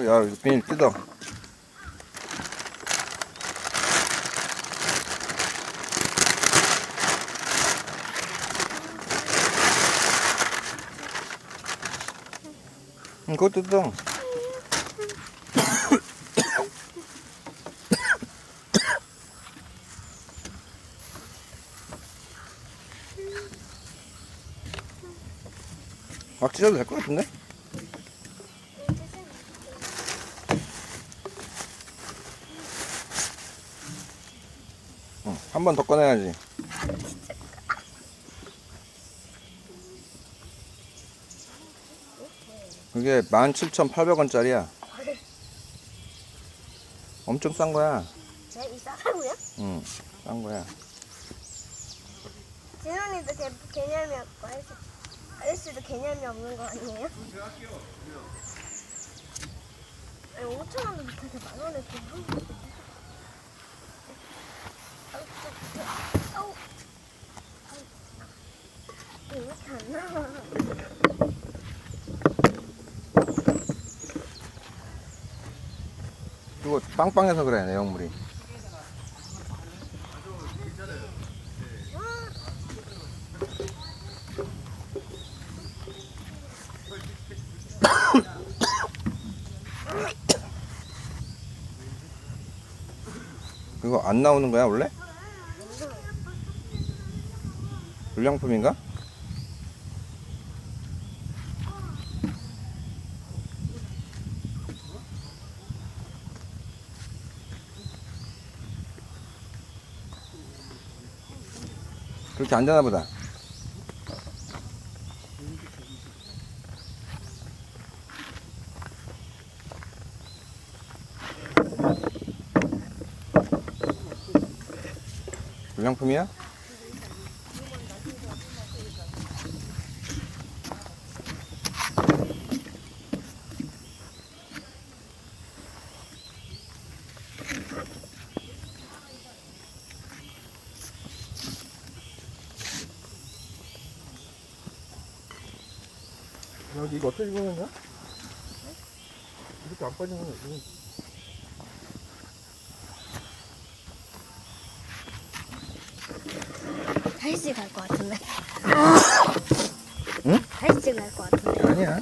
야, 이거 비닐 뜯어. 응, 그거 뜯어. 막 찢어도 될 것 같은데? 한 번 더 꺼내야지. 그게 17,800원짜리야. 엄청 싼 거야. 제 이사하고요? 응, 싼 거야. 진원이도 개, 개념이 없고 아저씨, 아저씨도 개념이 없는 거 아니에요? 아니 5천 원도 못해서 만 원에 좀 아우, 아우, 아우. 왜 그거 빵빵해서 그래, 내용물이. 그거 안 나오는 거야, 원래? 불량품인가? 그렇게 안 되나 보다. 불량품이야? 여기 이거 어떻게 보는 거야? 이렇게 안 빠지는 거야. 이거. 다시 갈것 같은데. 응? 다시 갈것 같은데. 아니야.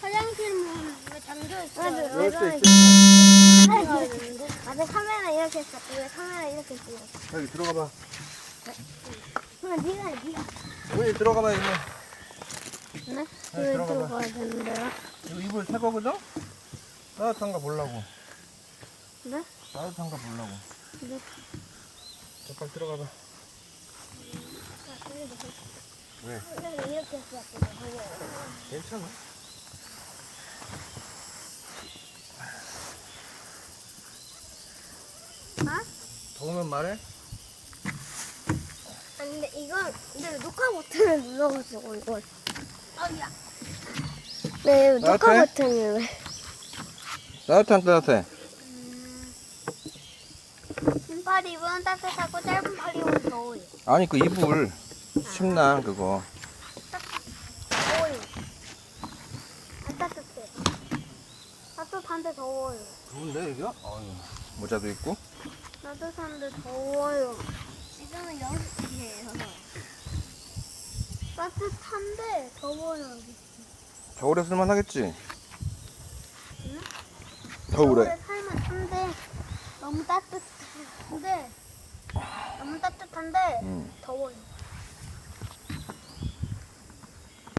화장실 문왜 잠겨 있어요? 열수 있어. 아까 카메라 이렇게 했었고 왜 카메라 이렇게 찍었어? 여기 들어가 봐. 그럼 네가 네가. 여기 들어가 봐, 이거. 네? 네, 왜 들어가 봐. 들어가야 되는데요? 이거 이불 새 거거든? 따뜻한가 보려고. 네? 따뜻한가 보려고. 네. 잠깐 들어가 봐. 왜? 이렇게 했었거든요. 괜찮아. 아? 더우면 말해? 근데 이건 근데 녹화 버튼을 눌러가지고 이걸. 아야. 네 녹화? 버튼을 왜? 따뜻한 따뜻해. 긴팔 입으면 따뜻하고 짧은 팔 입으면 더워요. 아니 그 이불 침낭 그거. 더워요. 안 따뜻해. 따뜻한데 더워요. 좋은데 이거? 모자도 있고. 따뜻한데 더워요. 지금은 6시예요. 따뜻한데 더워요. 겨울에 쓸만 하겠지? 응? 겨울에. 겨울에 살면 한데 너무 따뜻한데 너무 따뜻한데 응. 더워요.